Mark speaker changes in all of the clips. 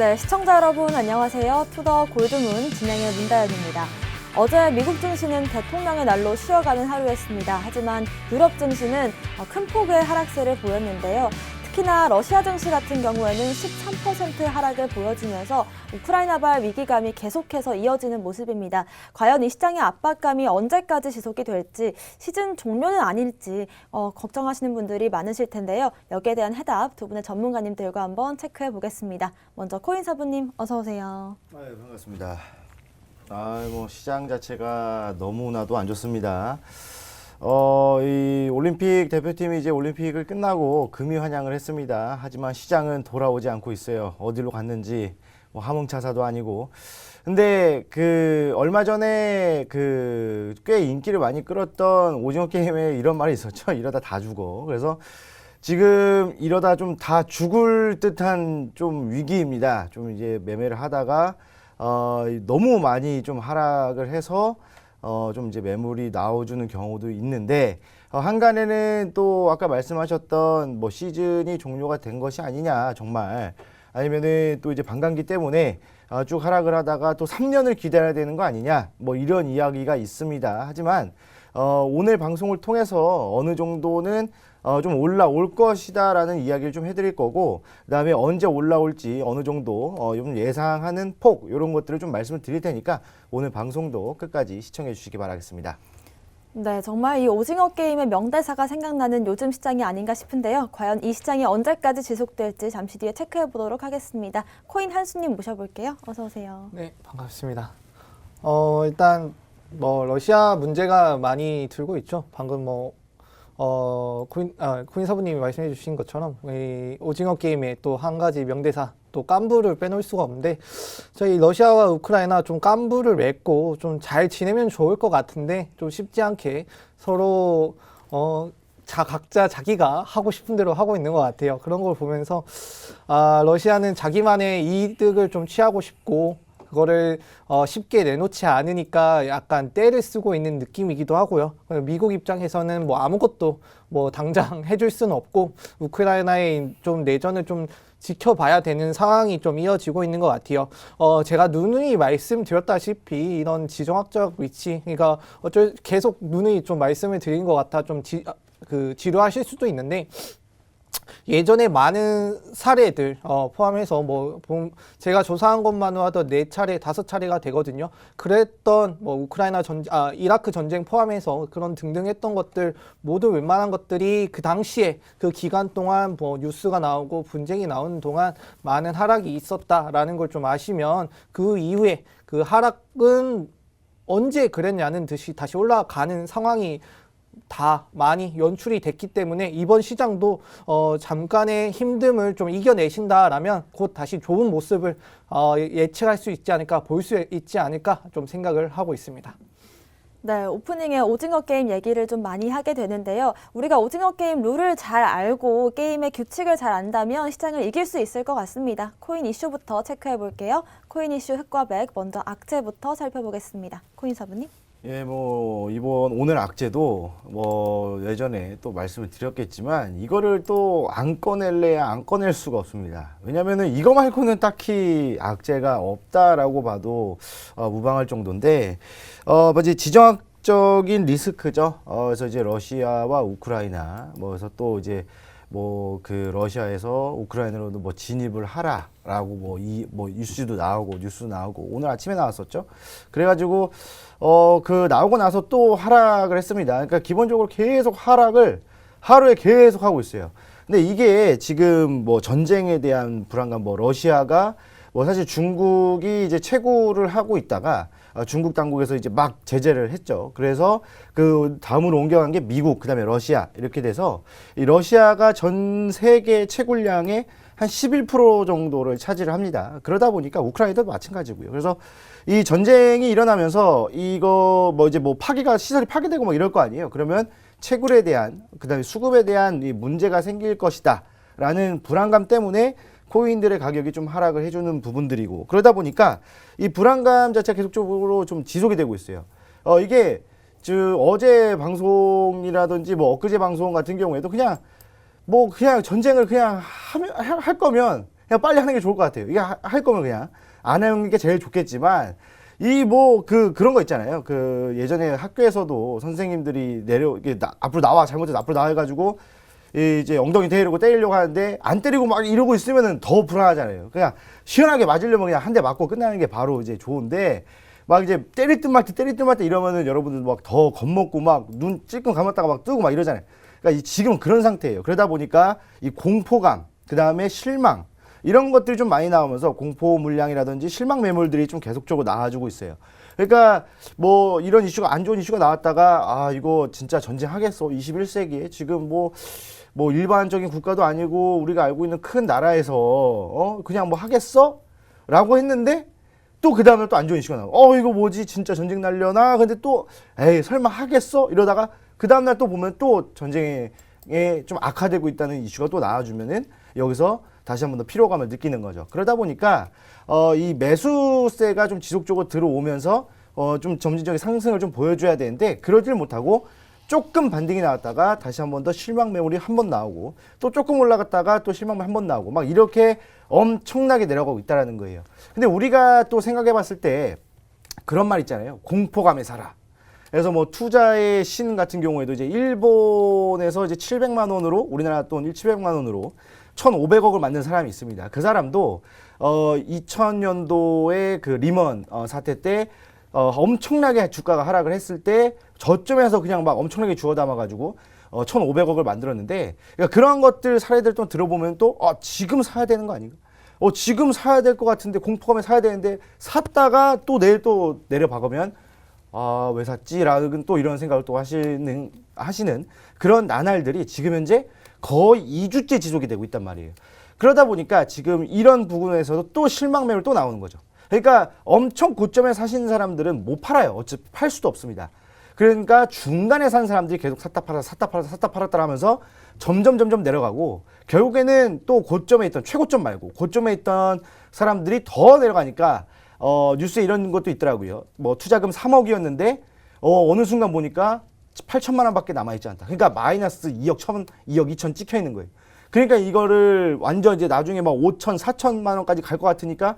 Speaker 1: 네, 시청자 여러분 안녕하세요. 투더 골드문 진행의 문다연입니다. 어제 미국 증시는 대통령의 날로 쉬어가는 하루였습니다. 하지만 유럽 증시는 어, 큰 폭의 하락세를 보였는데요. 특히나 러시아 증시 같은 경우에는 13% 하락을 보여주면서 우크라이나발 위기감이 계속해서 이어지는 모습입니다. 과연 이 시장의 압박감이 언제까지 지속이 될지 시즌 종료는 아닐지 어, 걱정하시는 분들이 많으실 텐데요. 여기에 대한 해답 두 분의 전문가님들과 한번 체크해 보겠습니다. 먼저 코인 사부님 어서 오세요.
Speaker 2: 네, 반갑습니다. 아, 뭐 시장 자체가 너무나도 안 좋습니다. 어, 이 올림픽 대표팀이 이제 올림픽을 끝나고 금이 환영을 했습니다. 하지만 시장은 돌아오지 않고 있어요. 어디로 갔는지 뭐 함흥차사도 아니고. 근데 그 얼마 전에 그 꽤 인기를 많이 끌었던 오징어 게임에 이런 말이 있었죠. 이러다 다 죽어. 그래서 지금 이러다 좀 다 죽을 듯한 좀 위기입니다. 좀 이제 매매를 하다가 어, 너무 많이 좀 하락을 해서 어, 좀 이제 매물이 나와주는 경우도 있는데 어, 한간에는 또 아까 말씀하셨던 뭐 시즌이 종료가 된 것이 아니냐 정말 아니면은 또 이제 반감기 때문에 어, 쭉 하락을 하다가 또 3년을 기다려야 되는 거 아니냐 뭐 이런 이야기가 있습니다. 하지만 어, 오늘 방송을 통해서 어느 정도는 어, 좀 올라올 것이다라는 이야기를 좀 해드릴 거고 그다음에 언제 올라올지 어느 정도 어, 좀 예상하는 폭 이런 것들을 좀 말씀을 드릴 테니까 오늘 방송도 끝까지 시청해 주시기 바라겠습니다.
Speaker 1: 네, 정말 이 오징어 게임의 명대사가 생각나는 요즘 시장이 아닌가 싶은데요. 과연 이 시장이 언제까지 지속될지 잠시 뒤에 체크해 보도록 하겠습니다. 코인 한수님 모셔볼게요. 어서 오세요.
Speaker 3: 네, 반갑습니다. 어, 일단 뭐 러시아 문제가 많이 들고 있죠. 방금 뭐 어, 코인 아, 코인 사부님이 말씀해 주신 것처럼 이 오징어 게임에 또한 가지 명대사 또 깐부를 빼놓을 수가 없는데 저희 러시아와 우크라이나 좀 깐부를 맺고 좀 잘 지내면 좋을 것 같은데 좀 쉽지 않게 서로 어 자, 각자 자기가 하고 싶은 대로 하고 있는 것 같아요. 그런 걸 보면서, 아, 러시아는 자기만의 이득을 좀 취하고 싶고, 그거를 어, 쉽게 내놓지 않으니까 약간 떼를 쓰고 있는 느낌이기도 하고요. 미국 입장에서는 뭐 아무것도 뭐 당장 해줄 수는 없고, 우크라이나의 좀 내전을 좀 지켜봐야 되는 상황이 좀 이어지고 있는 것 같아요. 어, 제가 누누이 말씀드렸다시피 이런 지정학적 위치, 그러니까 어쩔 계속 누누이 좀 말씀을 드린 것 같아 좀 지, 아, 그 지루하실 수도 있는데 예전에 많은 사례들 어, 포함해서 뭐 봄- 제가 조사한 것만으로 하도 네 차례 다섯 차례가 되거든요. 그랬던 뭐 우크라이나 전 아, 이라크 전쟁 포함해서 그런 등등 했던 것들 모두 웬만한 것들이 그 당시에 그 기간 동안 뭐 뉴스가 나오고 분쟁이 나오는 동안 많은 하락이 있었다라는 걸 좀 아시면 그 이후에 그 하락은 언제 그랬냐는 듯이 다시 올라가는 상황이 다 많이 연출이 됐기 때문에 이번 시장도 어, 잠깐의 힘듦을 좀 이겨내신다라면 곧 다시 좋은 모습을 어, 예측할 수 있지 않을까 볼 수 있지 않을까 좀 생각을 하고 있습니다.
Speaker 1: 네, 오프닝에 오징어 게임 얘기를 좀 많이 하게 되는데요. 우리가 오징어 게임 룰을 잘 알고 게임의 규칙을 잘 안다면 시장을 이길 수 있을 것 같습니다. 코인 이슈부터 체크해 볼게요. 코인 이슈 흑과 백 먼저 악재부터 살펴보겠습니다. 코인 사부님.
Speaker 2: 예, 뭐 이번 오늘 악재도 뭐 예전에 또 말씀을 드렸겠지만 이거를 또 안 꺼낼래야 안 꺼낼 수가 없습니다. 왜냐면은 이거 말고는 딱히 악재가 없다라고 봐도 어, 무방할 정도인데 어, 뭐지 지정학적인 리스크죠. 어, 그래서 이제 러시아와 우크라이나 뭐 그래서 또 이제 뭐 그 러시아에서 우크라이나로도 뭐 진입을 하라라고 뭐이뭐 뉴스도 나오고 뉴스 나오고 오늘 아침에 나왔었죠. 그래가지고 어 그 나오고 나서 또 하락을 했습니다. 그러니까 기본적으로 계속 하락을 하루에 계속 하고 있어요. 근데 이게 지금 뭐 전쟁에 대한 불안감, 뭐 러시아가 뭐 사실 중국이 이제 채굴을 하고 있다가 어, 중국 당국에서 이제 막 제재를 했죠. 그래서 그 다음으로 옮겨간 게 미국, 그다음에 러시아 이렇게 돼서 이 러시아가 전 세계 채굴량의 한 11% 정도를 차지를 합니다. 그러다 보니까 우크라이나도 마찬가지고요. 그래서 이 전쟁이 일어나면서 이거 뭐 이제 뭐 파괴가 시설이 파괴되고 뭐 이럴 거 아니에요. 그러면 채굴에 대한 그다음에 수급에 대한 이 문제가 생길 것이다 라는 불안감 때문에 코인들의 가격이 좀 하락을 해주는 부분들이고 그러다 보니까 이 불안감 자체가 계속적으로 좀 지속이 되고 있어요. 어 이게 즉 어제 방송이라든지 뭐 엊그제 방송 같은 경우에도 그냥 뭐 그냥 전쟁을 그냥 하면 할 거면 그냥 빨리 하는 게 좋을 것 같아요. 이게 하- 할 거면 그냥 안 하는 게 제일 좋겠지만 이 뭐 그 그런 거 있잖아요. 그 예전에 학교에서도 선생님들이 내려 이게 나, 앞으로 나와 잘못해서 앞으로 나와 가지고 이제 엉덩이 때리고 때리려고 하는데 안 때리고 막 이러고 있으면은 더 불안하잖아요. 그냥 시원하게 맞으려면 그냥 한 대 맞고 끝나는 게 바로 이제 좋은데 막 이제 때릴 듯 말듯 때릴 듯 말듯 이러면은 여러분들 막 더 겁먹고 막 눈 찔끔 감았다가 막 뜨고 막 이러잖아요. 그러니까 이 지금 그런 상태예요. 그러다 보니까 이 공포감, 그 다음에 실망 이런 것들이 좀 많이 나오면서 공포 물량이라든지 실망 매물들이 좀 계속적으로 나와주고 있어요. 그러니까 뭐 이런 이슈가 안 좋은 이슈가 나왔다가 아 이거 진짜 전쟁하겠어 21세기에 지금 뭐 뭐 일반적인 국가도 아니고 우리가 알고 있는 큰 나라에서 어? 그냥 뭐 하겠어? 라고 했는데 또 그 다음에 또안 좋은 이슈가 나고 어 이거 뭐지? 진짜 전쟁 날려나? 근데 또 에이 설마 하겠어? 이러다가 그 다음날 또 보면 또 전쟁에 좀 악화되고 있다는 이슈가 또 나와주면은 여기서 다시 한 번 더 피로감을 느끼는 거죠. 그러다 보니까 어 이 매수세가 좀 지속적으로 들어오면서 어 좀 점진적인 상승을 좀 보여줘야 되는데 그러질 못하고 조금 반등이 나왔다가 다시 한 번 더 실망 매물이 한 번 나오고 또 조금 올라갔다가 또 실망 한 번 나오고 막 이렇게 엄청나게 내려가고 있다라는 거예요. 근데 우리가 또 생각해 봤을 때 그런 말 있잖아요. 공포감에 살아. 그래서 뭐 투자의 신 같은 경우에도 이제 일본에서 이제 700만 원으로 우리나라 돈 700만 원으로 1,500억을 만든 사람이 있습니다. 그 사람도 어 2000년도에 그 리먼 어, 사태 때 어, 엄청나게 주가가 하락을 했을 때 저점에서 그냥 막 엄청나게 주워 담아가지고 어, 1,500억을 만들었는데 그러니까 그런 것들 사례들 또 들어보면 또 아, 지금 사야 되는 거 아닌가? 어, 지금 사야 될 것 같은데 공포감에 사야 되는데 샀다가 또 내일 또 내려박으면 아, 왜 샀지라는 또 이런 생각을 또 하시는 하시는 그런 나날들이 지금 현재 거의 2주째 지속이 되고 있단 말이에요. 그러다 보니까 지금 이런 부분에서도 또 실망 매물 또 나오는 거죠. 그러니까 엄청 고점에 사신 사람들은 못 팔아요. 어차피 팔 수도 없습니다. 그러니까 중간에 산 사람들이 계속 샀다 팔았다 샀다 팔았다 샀다 팔았다 하면서 점점 점점 내려가고 결국에는 또 고점에 있던 최고점 말고 고점에 있던 사람들이 더 내려가니까 어 뉴스에 이런 것도 있더라고요. 뭐 투자금 3억이었는데 어 어느 순간 보니까 8천만 원밖에 남아 있지 않다. 그러니까 마이너스 2억 1천 2억 2천 찍혀 있는 거예요. 그러니까 이거를 완전 이제 나중에 막 5천 4천만 원까지 갈 것 같으니까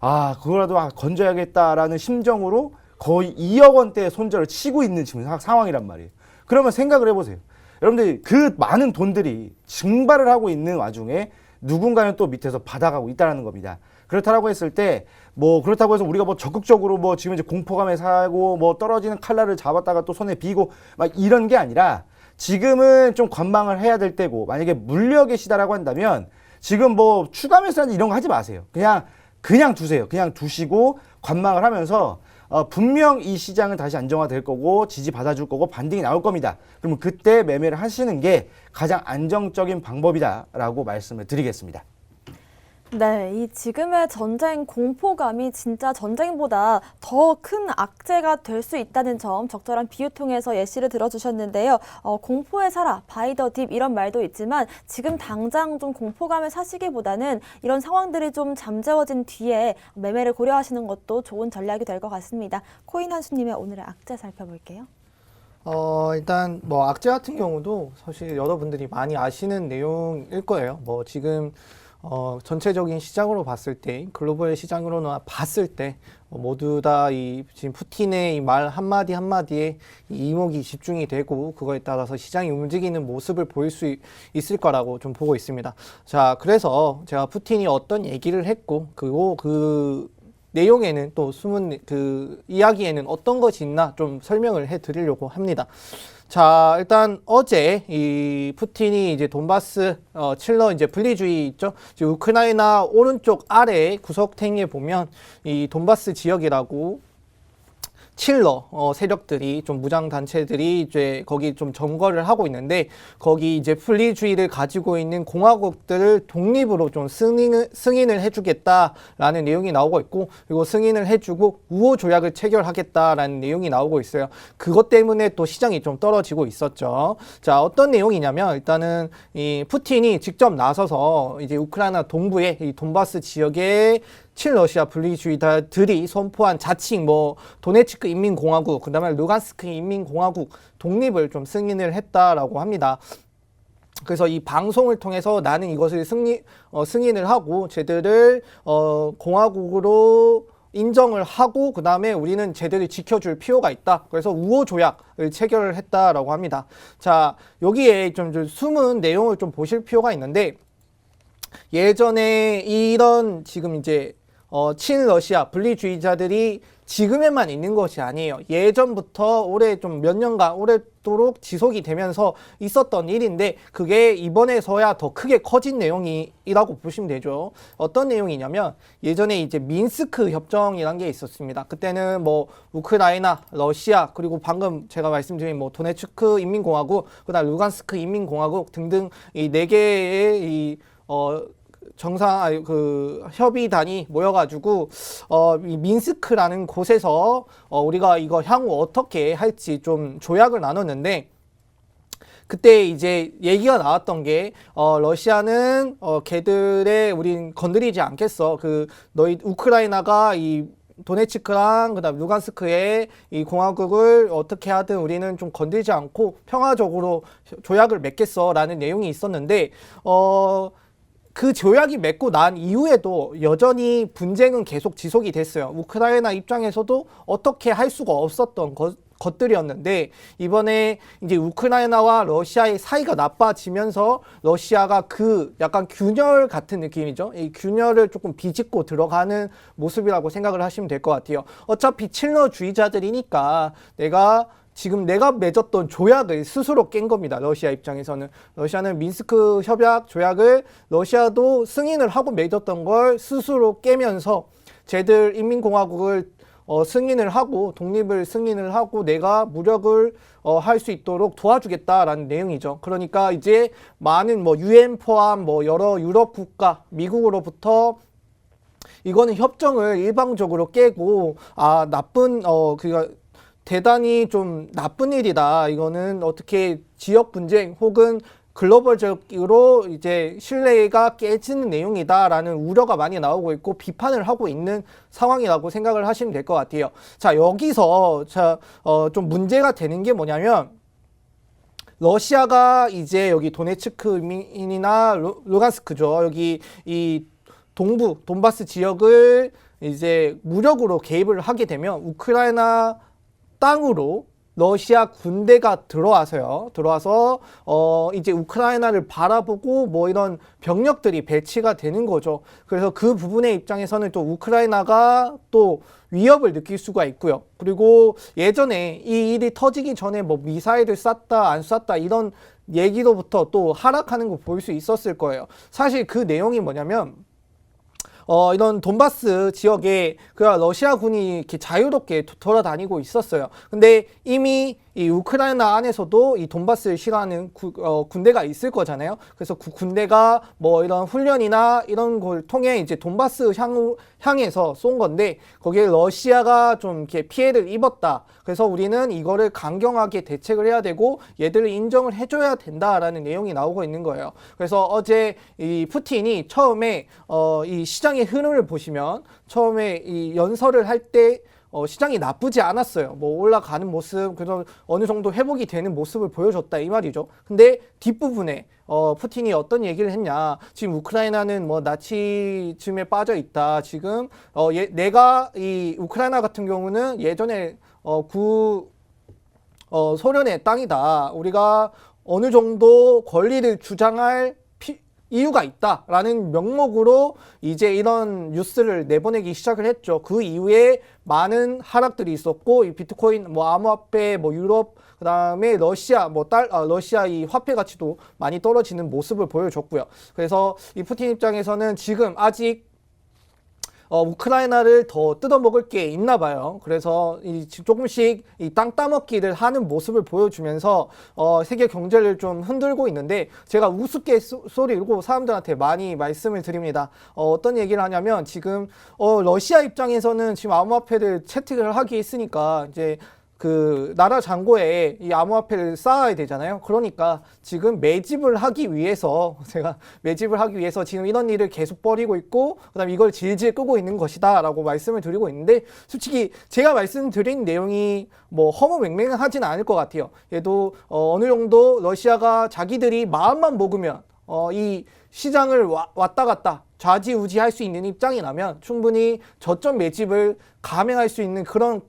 Speaker 2: 아 그거라도 아, 건져야겠다라는 심정으로 거의 2억 원대 손절을 치고 있는 지금 사- 상황이란 말이에요. 그러면 생각을 해보세요. 여러분들 그 많은 돈들이 증발을 하고 있는 와중에 누군가는 또 밑에서 받아가고 있다는 겁니다. 그렇다라고 했을 때 뭐 그렇다고 해서 우리가 뭐 적극적으로 뭐 지금 이제 공포감에 사고 뭐 떨어지는 칼날을 잡았다가 또 손에 비고 막 이런 게 아니라 지금은 좀 관망을 해야 될 때고 만약에 물려 계시다라고 한다면 지금 뭐 추가 매수하지 이런 거 하지 마세요. 그냥 그냥 두세요. 그냥 두시고 관망을 하면서 어, 분명 이 시장은 다시 안정화될 거고 지지 받아줄 거고 반등이 나올 겁니다. 그러면 그때 매매를 하시는 게 가장 안정적인 방법이다라고 말씀을 드리겠습니다.
Speaker 1: 네, 이 지금의 전쟁 공포감이 진짜 전쟁보다 더 큰 악재가 될 수 있다는 점 적절한 비유 통해서 예시를 들어주셨는데요. 어, 공포에 살아, 바이더 딥 이런 말도 있지만 지금 당장 좀 공포감을 사시기보다는 이런 상황들이 좀 잠재워진 뒤에 매매를 고려하시는 것도 좋은 전략이 될 것 같습니다. 코인 한수님의 오늘의 악재 살펴볼게요.
Speaker 3: 어, 일단 뭐 악재 같은 경우도 사실 여러분들이 많이 아시는 내용일 거예요. 뭐 지금 어, 전체적인 시장으로 봤을 때 글로벌 시장으로나 봤을 때 어, 모두 다 이 지금 푸틴의 이 말 한마디 한마디에 이 이목이 집중이 되고 그거에 따라서 시장이 움직이는 모습을 보일 수 있- 있을 거라고 좀 보고 있습니다. 자, 그래서 제가 푸틴이 어떤 얘기를 했고 그리고 그 내용에는 또 숨은 그 이야기에는 어떤 것이 있나 좀 설명을 해 드리려고 합니다. 자, 일단 어제 이 푸틴이 이제 돈바스 어, 칠러 이제 분리주의 있죠. 우크라이나 오른쪽 아래 구석탱이에 보면 이 돈바스 지역이라고 칠러 어, 세력들이 좀 무장 단체들이 이제 거기 좀 점거를 하고 있는데 거기 이제 분리주의를 가지고 있는 공화국들을 독립으로 좀 승인을 승인을 해주겠다라는 내용이 나오고 있고 그리고 승인을 해주고 우호 조약을 체결하겠다라는 내용이 나오고 있어요. 그것 때문에 또 시장이 좀 떨어지고 있었죠. 자 어떤 내용이냐면 일단은 이 푸틴이 직접 나서서 이제 우크라이나 동부의 이 돈바스 지역에 친러시아 분리주의자들이 선포한 자칭 뭐 도네츠크 인민공화국 그다음에 루간스크 인민공화국 독립을 좀 승인을 했다라고 합니다. 그래서 이 방송을 통해서 나는 이것을 승리, 어, 승인을 하고 쟤들을 어, 공화국으로 인정을 하고 그 다음에 우리는 쟤들을 지켜줄 필요가 있다. 그래서 우호 조약을 체결을 했다라고 합니다. 자 여기에 좀, 좀 숨은 내용을 좀 보실 필요가 있는데 예전에 이런 지금 이제 어, 친러시아 분리주의자들이 지금에만 있는 것이 아니에요. 예전부터 올해 좀 몇 년간 오래도록 지속이 되면서 있었던 일인데 그게 이번에서야 더 크게 커진 내용이라고 보시면 되죠. 어떤 내용이냐면 예전에 이제 민스크 협정이란 게 있었습니다. 그때는 뭐 우크라이나, 러시아 그리고 방금 제가 말씀드린 뭐 도네츠크 인민공화국, 그다음 루간스크 인민공화국 등등 이 네 개의 이 어 정상 아니, 그 협의단이 모여가지고 어, 이 민스크라는 곳에서 어, 우리가 이거 향후 어떻게 할지 좀 조약을 나눴는데 그때 이제 얘기가 나왔던 게 어, 러시아는 어, 걔들의 우린 건드리지 않겠어 그 너희 우크라이나가 이 도네츠크랑 그다음 루간스크의 이 공화국을 어떻게 하든 우리는 좀 건들지 않고 평화적으로 조약을 맺겠어라는 내용이 있었는데 어. 그 조약이 맺고 난 이후에도 여전히 분쟁은 계속 지속이 됐어요. 우크라이나 입장에서도 어떻게 할 수가 없었던 것, 것들이었는데 이번에 이제 우크라이나와 러시아의 사이가 나빠지면서 러시아가 그 약간 균열 같은 느낌이죠. 이 균열을 조금 비집고 들어가는 모습이라고 생각을 하시면 될 것 같아요. 어차피 칠러주의자들이니까 내가 지금 내가 맺었던 조약을 스스로 깬 겁니다. 러시아 입장에서는 러시아는 민스크 협약 조약을 러시아도 승인을 하고 맺었던 걸 스스로 깨면서 쟤들 인민공화국을 어, 승인을 하고 독립을 승인을 하고 내가 무력을 어, 할 수 있도록 도와주겠다라는 내용이죠. 그러니까 이제 많은 뭐 유엔 포함 뭐 여러 유럽 국가 미국으로부터 이거는 협정을 일방적으로 깨고 아 나쁜 어 그가 대단히 좀 나쁜 일이다. 이거는 어떻게 지역 분쟁 혹은 글로벌적으로 이제 신뢰가 깨지는 내용이다라는 우려가 많이 나오고 있고 비판을 하고 있는 상황이라고 생각을 하시면 될 것 같아요. 자 여기서 자 어 좀 문제가 되는 게 뭐냐면 러시아가 이제 여기 도네츠크인이나 루- 루간스크죠. 여기 이 동부 돈바스 지역을 이제 무력으로 개입을 하게 되면 우크라이나 땅으로 러시아 군대가 들어와서요. 들어와서 어 이제 우크라이나를 바라보고 뭐 이런 병력들이 배치가 되는 거죠. 그래서 그 부분의 입장에서는 또 우크라이나가 또 위협을 느낄 수가 있고요. 그리고 예전에 이 일이 터지기 전에 뭐 미사일을 쐈다 안 쐈다 이런 얘기로부터 또 하락하는 거 볼 수 있었을 거예요. 사실 그 내용이 뭐냐면 어, 이런 돈바스 지역에 그 러시아군이 이렇게 자유롭게 도- 돌아다니고 있었어요. 근데 이미 이 우크라이나 안에서도 이 돈바스를 싫어하는 구- 어, 군대가 있을 거잖아요. 그래서 그 군대가 뭐 이런 훈련이나 이런 걸 통해 이제 돈바스 향, 향해서 쏜 건데 거기에 러시아가 좀 이렇게 피해를 입었다. 그래서 우리는 이거를 강경하게 대책을 해야 되고 얘들을 인정을 해줘야 된다라는 내용이 나오고 있는 거예요. 그래서 어제 이 푸틴이 처음에 어, 이 시장의 흐름을 보시면 처음에 이 연설을 할때 어, 시장이 나쁘지 않았어요. 뭐 올라가는 모습, 그래서 어느 정도 회복이 되는 모습을 보여줬다 이 말이죠. 근데 뒷부분에 어, 푸틴이 어떤 얘기를 했냐? 지금 우크라이나는 뭐 나치즘에 빠져 있다. 지금 어, 예, 내가 이 우크라이나 같은 경우는 예전에 어, 구 어, 소련의 땅이다. 우리가 어느 정도 권리를 주장할 피- 이유가 있다라는 명목으로 이제 이런 뉴스를 내보내기 시작을 했죠. 그 이후에 많은 하락들이 있었고 이 비트코인, 뭐 암호화폐, 뭐 유럽 그다음에 러시아 뭐달 아, 러시아 이 화폐 가치도 많이 떨어지는 모습을 보여줬고요. 그래서 이 푸틴 입장에서는 지금 아직 어, 우크라이나를 더 뜯어먹을 게 있나 봐요. 그래서 이 지- 조금씩 이 땅 따먹기를 하는 모습을 보여주면서 어, 세계 경제를 좀 흔들고 있는데 제가 우습게 소, 소리고 사람들한테 많이 말씀을 드립니다. 어, 어떤 얘기를 하냐면 지금 어, 러시아 입장에서는 지금 암호화폐를 채택을 하기 했으니까 이제 그 나라 잔고에 이 암호화폐를 쌓아야 되잖아요. 그러니까 지금 매집을 하기 위해서 제가 매집을 하기 위해서 지금 이런 일을 계속 벌이고 있고 그다음에 이걸 질질 끄고 있는 것이다라고 말씀을 드리고 있는데 솔직히 제가 말씀드린 내용이 뭐 허무맹맹하지는 않을 것 같아요. 얘도 어, 어느 정도 러시아가 자기들이 마음만 먹으면 어, 이 시장을 와, 왔다 갔다 좌지우지할 수 있는 입장이라면 충분히 저점 매집을 감행할 수 있는 그런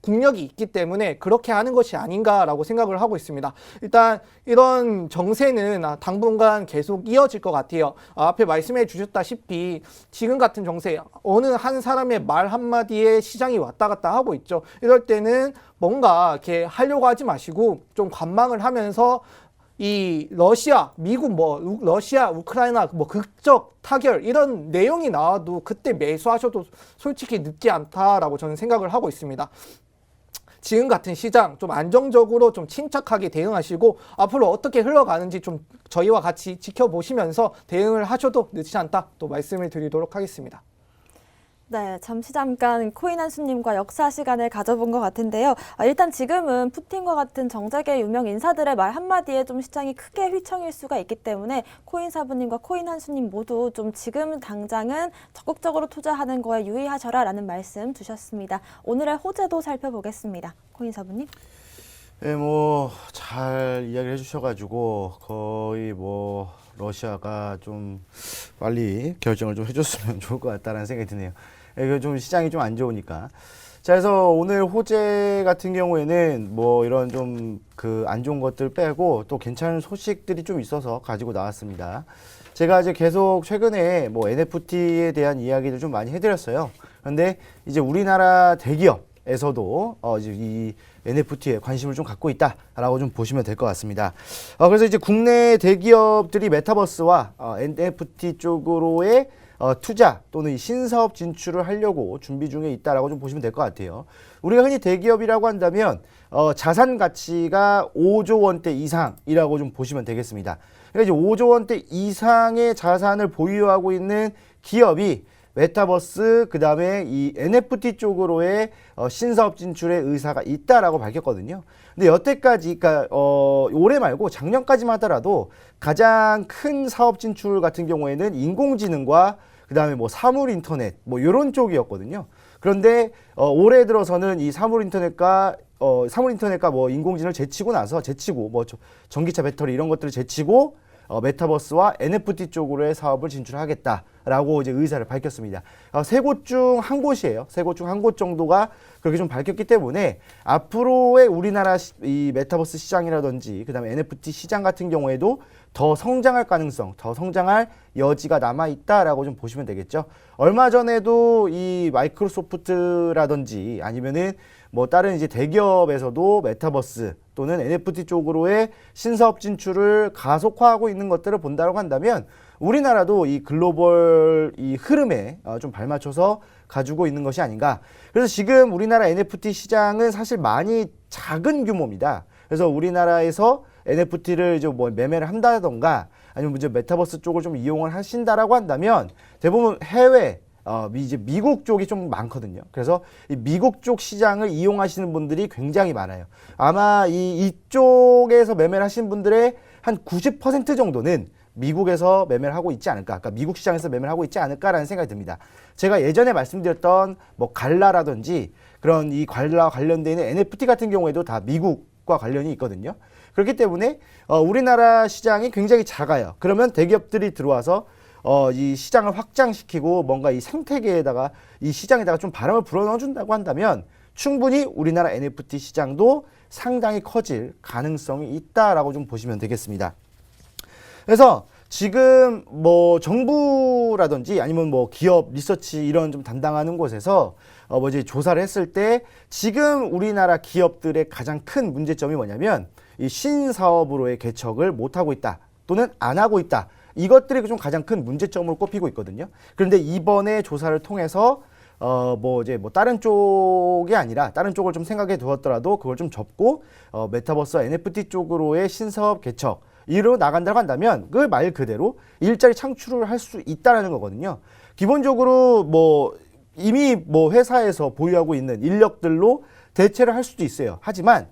Speaker 3: 국력이 있기 때문에 그렇게 하는 것이 아닌가라고 생각을 하고 있습니다. 일단 이런 정세는 아, 당분간 계속 이어질 것 같아요. 아, 앞에 말씀해 주셨다시피 지금 같은 정세 어느 한 사람의 말 한마디에 시장이 왔다 갔다 하고 있죠. 이럴 때는 뭔가 이렇게 하려고 하지 마시고 좀 관망을 하면서 이 러시아, 미국 뭐 우- 러시아, 우크라이나 뭐 극적 타결 이런 내용이 나와도 그때 매수하셔도 솔직히 늦지 않다라고 저는 생각을 하고 있습니다. 지금 같은 시장 좀 안정적으로 좀 침착하게 대응하시고 앞으로 어떻게 흘러가는지 좀 저희와 같이 지켜보시면서 대응을 하셔도 늦지 않다 또 말씀을 드리도록 하겠습니다.
Speaker 1: 네, 잠시 잠깐 코인 한수님과 역사 시간을 가져본 것 같은데요. 아, 일단 지금은 푸틴과 같은 정작의 유명 인사들의 말 한마디에 좀 시장이 크게 휘청일 수가 있기 때문에 코인 사부님과 코인 한수님 모두 좀 지금 당장은 적극적으로 투자하는 거에 유의하셔라라는 말씀 주셨습니다. 오늘의 호재도 살펴보겠습니다. 코인 사부님.
Speaker 2: 예, 뭐, 잘 이야기를 해주셔가지고, 거의 뭐, 러시아가 좀 빨리 결정을 좀 해줬으면 좋을 것 같다라는 생각이 드네요. 예, 그좀 시장이 좀 안 좋으니까. 자, 그래서 오늘 호재 같은 경우에는 뭐 이런 좀 그 안 좋은 것들 빼고 또 괜찮은 소식들이 좀 있어서 가지고 나왔습니다. 제가 이제 계속 최근에 뭐 NFT에 대한 이야기를 좀 많이 해드렸어요. 그런데 이제 우리나라 대기업에서도 어 이제 이 NFT에 관심을 좀 갖고 있다라고 좀 보시면 될 것 같습니다. 어 그래서 이제 국내 대기업들이 메타버스와 어 NFT 쪽으로의 어, 투자 또는 이 신사업 진출을 하려고 준비 중에 있다라고 좀 보시면 될 것 같아요. 우리가 흔히 대기업이라고 한다면 어, 자산 가치가 5조 원대 이상이라고 좀 보시면 되겠습니다. 그러니까 이제 5조 원대 이상의 자산을 보유하고 있는 기업이 메타버스 그다음에 이 NFT 쪽으로의 어, 신사업 진출의 의사가 있다라고 밝혔거든요. 근데 여태까지 그러니까 어, 올해 말고 작년까지만 하더라도 가장 큰 사업 진출 같은 경우에는 인공지능과 그다음에 뭐 사물 인터넷 뭐 이런 쪽이었거든요. 그런데 어, 올해 들어서는 이 사물 인터넷과 어, 사물 인터넷과 뭐 인공지능을 제치고 나서 제치고 뭐 저- 전기차 배터리 이런 것들을 제치고 어, 메타버스와 NFT 쪽으로의 사업을 진출하겠다라고 이제 의사를 밝혔습니다. 어, 세곳 중 한 곳이에요. 세 곳 중 한 곳 정도가 그렇게 좀 밝혔기 때문에 앞으로의 우리나라 시, 이 메타버스 시장이라든지 그다음에 NFT 시장 같은 경우에도 더 성장할 가능성, 더 성장할 여지가 남아 있다라고 좀 보시면 되겠죠. 얼마 전에도 이 마이크로소프트라든지 아니면은 뭐 다른 이제 대기업에서도 메타버스 또는 NFT 쪽으로의 신사업 진출을 가속화하고 있는 것들을 본다고 한다면 우리나라도 이 글로벌 이 흐름에 어, 좀 발맞춰서 가지고 있는 것이 아닌가. 그래서 지금 우리나라 NFT 시장은 사실 많이 작은 규모입니다. 그래서 우리나라에서 NFT를 이제 뭐 매매를 한다던가 아니면 이제 메타버스 쪽을 좀 이용을 하신다라고 한다면 대부분 해외 어, 미- 이제 미국 쪽이 좀 많거든요. 그래서 이 미국 쪽 시장을 이용하시는 분들이 굉장히 많아요. 아마 이 이쪽에서 매매를 하신 분들의 한 90% 정도는 미국에서 매매를 하고 있지 않을까. 그러니까 미국 시장에서 매매를 하고 있지 않을까라는 생각이 듭니다. 제가 예전에 말씀드렸던 뭐 갈라라든지 그런 이 갈라와 관련되어 있는 NFT 같은 경우에도 다 미국과 관련이 있거든요. 그렇기 때문에 어, 우리나라 시장이 굉장히 작아요. 그러면 대기업들이 들어와서 어, 이 시장을 확장시키고 뭔가 이 생태계에다가 이 시장에다가 좀 바람을 불어넣어준다고 한다면 충분히 우리나라 NFT 시장도 상당히 커질 가능성이 있다라고 좀 보시면 되겠습니다. 그래서 지금 뭐 정부라든지 아니면 뭐 기업 리서치 이런 좀 담당하는 곳에서 어뭐 이제 조사를 했을 때 지금 우리나라 기업들의 가장 큰 문제점이 뭐냐면 이 신사업으로의 개척을 못 하고 있다 또는 안 하고 있다 이것들이 좀 가장 큰 문제점으로 꼽히고 있거든요. 그런데 이번에 조사를 통해서 어 뭐 이제 뭐 다른 쪽이 아니라 다른 쪽을 좀 생각해 두었더라도 그걸 좀 접고 어 메타버스와 NFT 쪽으로의 신사업 개척 이로 나간다고 한다면 그 말 그대로 일자리 창출을 할 수 있다라는 거거든요. 기본적으로 뭐 이미 뭐 회사에서 보유하고 있는 인력들로 대체를 할 수도 있어요. 하지만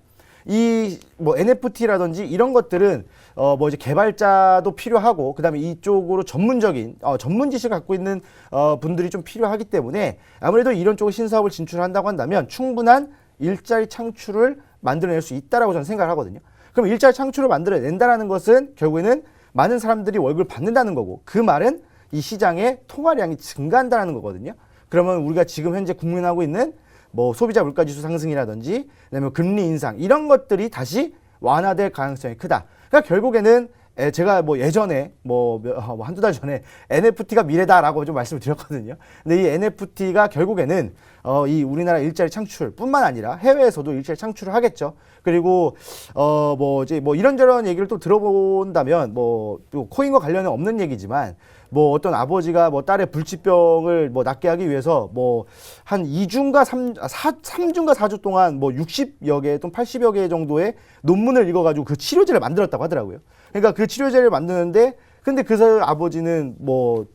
Speaker 2: 이 뭐 NFT라든지 이런 것들은 어 뭐 이제 개발자도 필요하고 그다음에 이쪽으로 전문적인 어 전문 지식을 갖고 있는 어 분들이 좀 필요하기 때문에 아무래도 이런 쪽으로 신사업을 진출한다고 한다면 충분한 일자리 창출을 만들어낼 수 있다라고 저는 생각을 하거든요. 그럼 일자리 창출을 만들어낸다라는 것은 결국에는 많은 사람들이 월급을 받는다는 거고 그 말은 이 시장의 통화량이 증가한다는 거거든요. 그러면 우리가 지금 현재 국민하고 있는 뭐 소비자 물가 지수 상승이라든지 그다음에 금리 인상 이런 것들이 다시 완화될 가능성이 크다. 그러니까 결국에는 에, 제가 뭐 예전에 뭐, 몇- 어, 뭐 한두 달 전에 NFT가 미래다라고 좀 말씀을 드렸거든요. 근데 이 NFT가 결국에는 어, 이 우리나라 일자리 창출뿐만 아니라 해외에서도 일자리 창출을 하겠죠. 그리고 어, 뭐 이제 뭐 이런저런 얘기를 또 들어본다면 뭐또 코인과 관련은 없는 얘기지만 뭐 어떤 아버지가 뭐 딸의 불치병을 뭐 낫게 하기 위해서 뭐 한 2주인가 3, 4, 3주인가 4주 동안 뭐 60여 개 또는 80여 개 정도의 논문을 읽어가지고 그 치료제를 만들었다고 하더라고요. 그러니까 그 치료제를 만드는데 근데 그 아버지는 뭐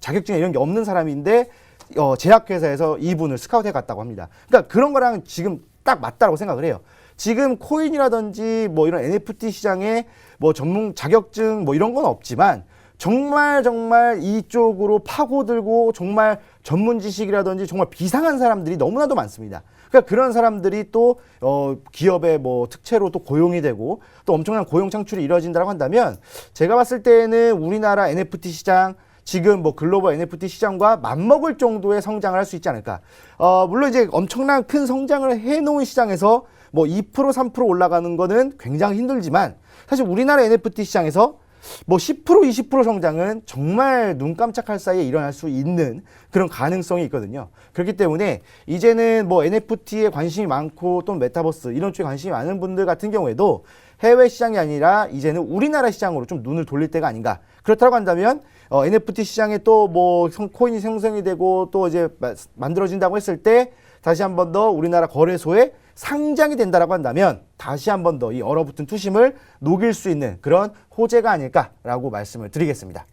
Speaker 2: 자격증 이런 게 없는 사람인데 어, 제약회사에서 이분을 스카우트해 갔다고 합니다. 그러니까 그런 거랑 지금 딱 맞다고 생각을 해요. 지금 코인이라든지 뭐 이런 NFT 시장에 뭐 전문 자격증 뭐 이런 건 없지만 정말 정말 이쪽으로 파고들고 정말 전문 지식이라든지 정말 비상한 사람들이 너무나도 많습니다. 그러니까 그런 사람들이 또 어, 기업의 뭐 특채로 또 고용이 되고 또 엄청난 고용 창출이 이루어진다고 한다면 제가 봤을 때는 우리나라 NFT 시장 지금 뭐 글로벌 NFT 시장과 맞먹을 정도의 성장을 할 수 있지 않을까. 어, 물론 이제 엄청난 큰 성장을 해놓은 시장에서 뭐 2% 3% 올라가는 거는 굉장히 힘들지만 사실 우리나라 NFT 시장에서 뭐 10% 20% 성장은 정말 눈 깜짝할 사이에 일어날 수 있는 그런 가능성이 있거든요. 그렇기 때문에 이제는 뭐 NFT에 관심이 많고 또 메타버스 이런 쪽에 관심이 많은 분들 같은 경우에도 해외 시장이 아니라 이제는 우리나라 시장으로 좀 눈을 돌릴 때가 아닌가. 그렇다고 한다면 어, NFT 시장에 또 뭐 코인이 생성이 되고 또 이제 마- 만들어진다고 했을 때 다시 한 번 더 우리나라 거래소에 상장이 된다라고 한다면 다시 한 번 더 이 얼어붙은 투심을 녹일 수 있는 그런 호재가 아닐까라고 말씀을 드리겠습니다.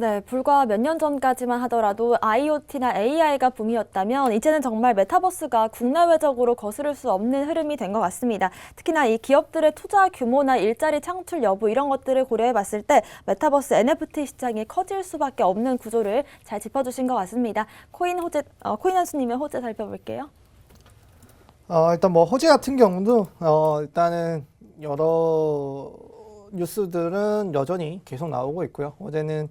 Speaker 1: 네, 불과 몇 년 전까지만 하더라도 IoT나 AI가 붐이었다면 이제는 정말 메타버스가 국내외적으로 거스를 수 없는 흐름이 된 것 같습니다. 특히나 이 기업들의 투자 규모나 일자리 창출 여부 이런 것들을 고려해 봤을 때 메타버스 NFT 시장이 커질 수밖에 없는 구조를 잘 짚어주신 것 같습니다. 코인 호재, 어, 코인 한수님의 호재 살펴볼게요.
Speaker 3: 어, 일단 뭐 호재 같은 경우도 어, 일단은 여러 뉴스들은 여전히 계속 나오고 있고요. 어제는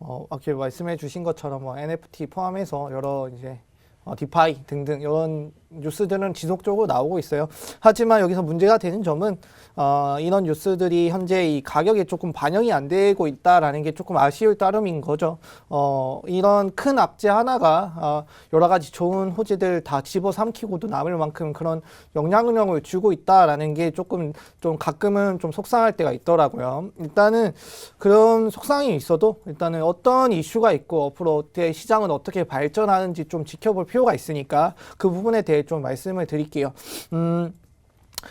Speaker 3: 어, 아까 말씀해 주신 것처럼 뭐 NFT 포함해서 여러 이제 어, 디파이 등등 이런 뉴스들은 지속적으로 나오고 있어요. 하지만 여기서 문제가 되는 점은 어, 이런 뉴스들이 현재 이 가격에 조금 반영이 안 되고 있다라는 게 조금 아쉬울 따름인 거죠. 어, 이런 큰 악재 하나가 어, 여러 가지 좋은 호재들 다 집어삼키고도 남을 만큼 그런 영향력을 주고 있다라는 게 조금 좀 가끔은 좀 속상할 때가 있더라고요. 일단은 그런 속상이 있어도 일단은 어떤 이슈가 있고 앞으로 어떻게 시장은 어떻게 발전하는지 좀 지켜볼 필요가 있으니까 그 부분에 대해 좀 말씀을 드릴게요. 음,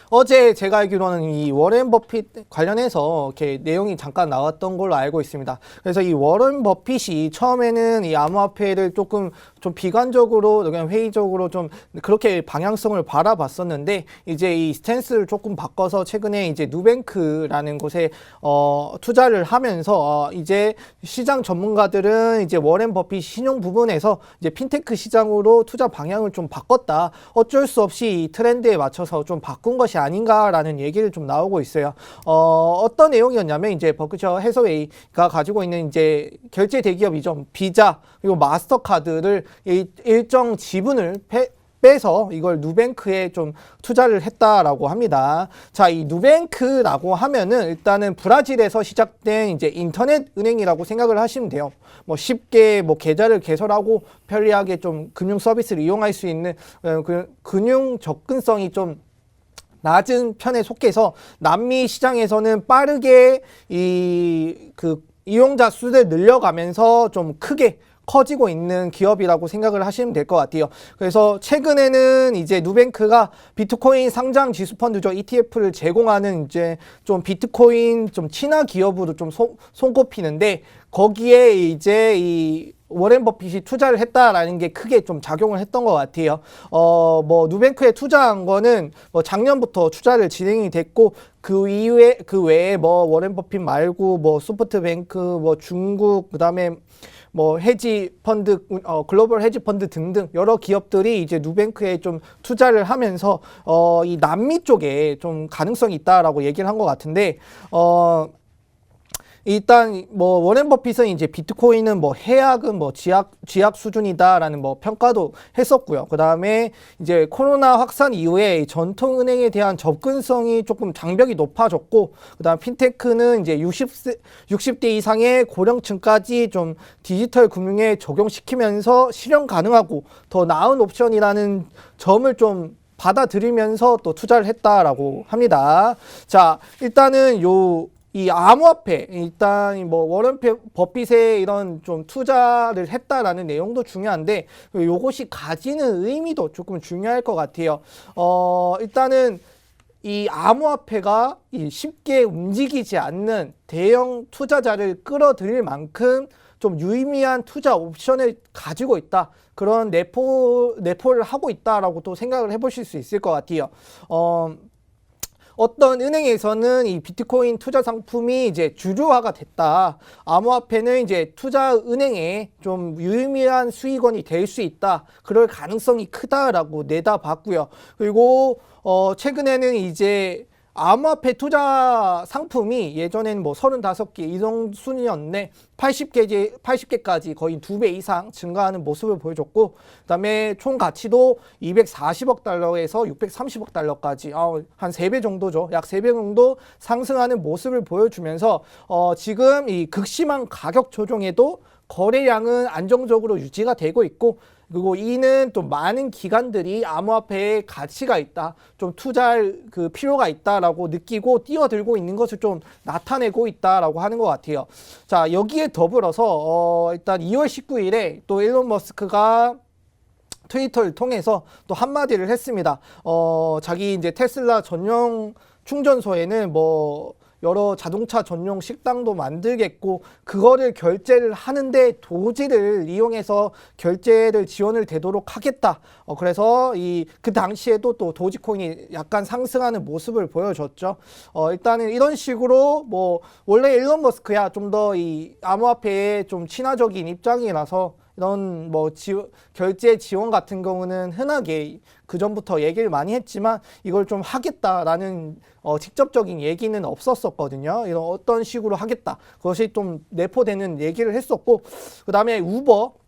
Speaker 3: 어제 제가 알기로는 이 워렌 버핏 관련해서 이렇게 내용이 잠깐 나왔던 걸로 알고 있습니다. 그래서 이 워렌 버핏이 처음에는 이 암호화폐를 조금 좀 비관적으로 그냥 회의적으로 좀 그렇게 방향성을 바라봤었는데 이제 이 스탠스를 조금 바꿔서 최근에 이제 누뱅크라는 곳에 어 투자를 하면서 어 이제 시장 전문가들은 이제 워렌 버핏 신용 부분에서 이제 핀테크 시장으로 투자 방향을 좀 바꿨다. 어쩔 수 없이 이 트렌드에 맞춰서 좀 바꾼 것이 아닌가라는 얘기를 좀 나오고 있어요. 어, 어떤 내용이었냐면 이제 버크셔 해서웨이가 가지고 있는 이제 결제 대기업이죠. 비자 그리고 마스터카드를 일- 일정 지분을 패, 빼서 이걸 누뱅크에 좀 투자를 했다라고 합니다. 자, 이 누뱅크라고 하면은 일단은 브라질에서 시작된 이제 인터넷 은행이라고 생각을 하시면 돼요. 뭐 쉽게 뭐 계좌를 개설하고 편리하게 좀 금융 서비스를 이용할 수 있는 어, 그 금융 접근성이 좀 낮은 편에 속해서 남미 시장에서는 빠르게 이 그 이용자 수를 늘려가면서 좀 크게 커지고 있는 기업이라고 생각을 하시면 될 것 같아요. 그래서 최근에는 이제 누뱅크가 비트코인 상장 지수 펀드죠. ETF를 제공하는 이제 좀 비트코인 좀 친화 기업으로 좀 손, 손꼽히는데 거기에 이제 이 워렌 버핏이 투자를 했다라는 게 크게 좀 작용을 했던 것 같아요. 어, 뭐, 누뱅크에 투자한 거는 뭐 작년부터 투자를 진행이 됐고, 그 이후에, 그 외에 뭐, 워렌 버핏 말고, 뭐, 소프트뱅크, 뭐, 중국, 그 다음에 뭐 헤지 펀드, 어, 글로벌 헤지 펀드 등등 여러 기업들이 이제 누뱅크에 좀 투자를 하면서 어, 이 남미 쪽에 좀 가능성이 있다라고 얘기를 한 것 같은데 어, 일단 뭐 워렌 버핏은 이제 비트코인은 뭐 해약은 뭐 쥐약 쥐약 수준이다라는 뭐 평가도 했었고요. 그다음에 이제 코로나 확산 이후에 전통 은행에 대한 접근성이 조금 장벽이 높아졌고 그다음 핀테크는 이제 60세 60대 이상의 고령층까지 좀 디지털 금융에 적용시키면서 실현 가능하고 더 나은 옵션이라는 점을 좀 받아들이면서 또 투자를 했다라고 합니다. 자, 일단은 요 이 암호화폐 일단 뭐 워런 페- 버핏의 이런 좀 투자를 했다라는 내용도 중요한데 요것이 가지는 의미도 조금 중요할 것 같아요. 어 일단은 이 암호화폐가 이 쉽게 움직이지 않는 대형 투자자를 끌어들일 만큼 좀 유의미한 투자 옵션을 가지고 있다. 그런 내포, 내포를 하고 있다라고 또 생각을 해보실 수 있을 것 같아요. 어, 어떤 은행에서는 이 비트코인 투자 상품이 이제 주류화가 됐다. 암호화폐는 이제 투자 은행에 좀 유의미한 수익원이 될 수 있다. 그럴 가능성이 크다라고 내다봤고요. 그리고 어 최근에는 이제 암호화폐 투자 상품이 예전에는 뭐 35개 이동 순이었는데 80개 80개까지 거의 두 배 이상 증가하는 모습을 보여줬고 그 다음에 총 가치도 240억 달러에서 630억 달러까지 어, 한 세 배 정도죠. 약 세 배 정도 상승하는 모습을 보여주면서 어, 지금 이 극심한 가격 조정에도 거래량은 안정적으로 유지가 되고 있고 그리고 이는 또 많은 기관들이 암호화폐에 가치가 있다, 좀 투자할 그 필요가 있다라고 느끼고 뛰어들고 있는 것을 좀 나타내고 있다라고 하는 것 같아요. 자 여기에 더불어서 어, 일단 2월 19일에 또 일론 머스크가 트위터를 통해서 또 한마디를 했습니다. 어, 자기 이제 테슬라 전용 충전소에는 뭐 여러 자동차 전용 식당도 만들겠고 그거를 결제를 하는데 도지를 이용해서 결제를 지원을 되도록 하겠다. 어, 그래서 이 그 당시에도 또 도지코인이 약간 상승하는 모습을 보여줬죠. 어, 일단은 이런 식으로 뭐 원래 일론 머스크야 좀 더 이 암호화폐에 좀 친화적인 입장이라서 이런 뭐 지, 결제 지원 같은 경우는 흔하게 그 전부터 얘기를 많이 했지만 이걸 좀 하겠다라는 어, 직접적인 얘기는 없었었거든요. 이런 어떤 식으로 하겠다 그것이 좀 내포되는 얘기를 했었고 그 다음에 우버 네,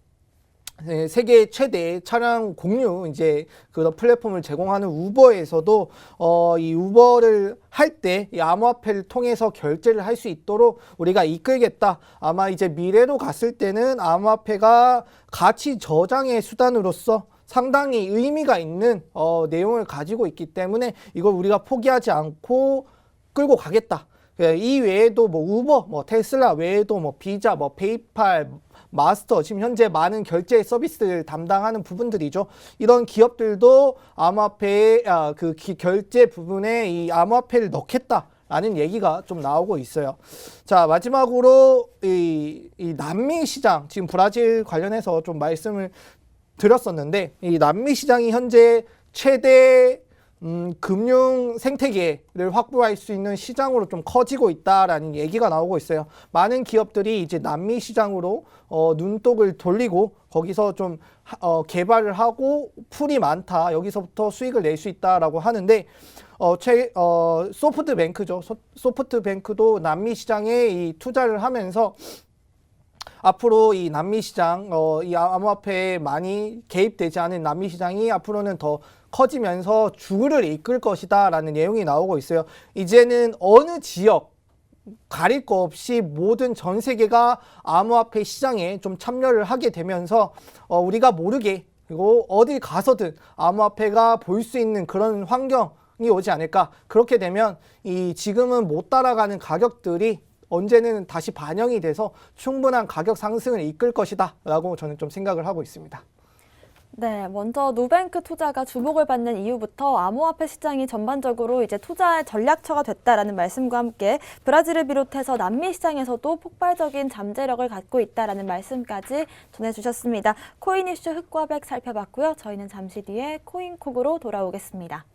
Speaker 3: 세계 최대 차량 공유 이제 그런 플랫폼을 제공하는 우버에서도 어, 이 우버를 할 때 이 암호화폐를 통해서 결제를 할 수 있도록 우리가 이끌겠다. 아마 이제 미래로 갔을 때는 암호화폐가 가치 저장의 수단으로서 상당히 의미가 있는 어, 내용을 가지고 있기 때문에 이걸 우리가 포기하지 않고 끌고 가겠다. 예, 이 외에도 뭐 우버, 뭐 테슬라 외에도 뭐 비자, 뭐 페이팔, 마스터 지금 현재 많은 결제 서비스를 담당하는 부분들이죠. 이런 기업들도 암호화폐 아, 그 기- 결제 부분에 이 암호화폐를 넣겠다 라는 얘기가 좀 나오고 있어요. 자 마지막으로 이, 이 남미 시장 지금 브라질 관련해서 좀 말씀을 드렸었는데 이 남미 시장이 현재 최대 음, 금융 생태계를 확보할 수 있는 시장으로 좀 커지고 있다라는 얘기가 나오고 있어요. 많은 기업들이 이제 남미 시장으로 어, 눈독을 돌리고 거기서 좀 하- 어, 개발을 하고 풀이 많다. 여기서부터 수익을 낼 수 있다라고 하는데 어, 최, 어, 소프트뱅크죠. 소, 소프트뱅크도 남미 시장에 이 투자를 하면서 앞으로 이 남미 시장, 어, 이 암호화폐에 많이 개입되지 않은 남미 시장이 앞으로는 더 커지면서 주를 이끌 것이다 라는 내용이 나오고 있어요. 이제는 어느 지역 가릴 거 없이 모든 전 세계가 암호화폐 시장에 좀 참여를 하게 되면서 어, 우리가 모르게 그리고 어디 가서든 암호화폐가 보일 수 있는 그런 환경이 오지 않을까. 그렇게 되면 이 지금은 못 따라가는 가격들이 언제는 다시 반영이 돼서 충분한 가격 상승을 이끌 것이다 라고 저는 좀 생각을 하고 있습니다.
Speaker 1: 네, 먼저 누뱅크 투자가 주목을 받는 이후부터 암호화폐 시장이 전반적으로 이제 투자의 전략처가 됐다라는 말씀과 함께 브라질을 비롯해서 남미 시장에서도 폭발적인 잠재력을 갖고 있다라는 말씀까지 전해주셨습니다. 코인 이슈 흑과백 살펴봤고요. 저희는 잠시 뒤에 코인콕으로 돌아오겠습니다.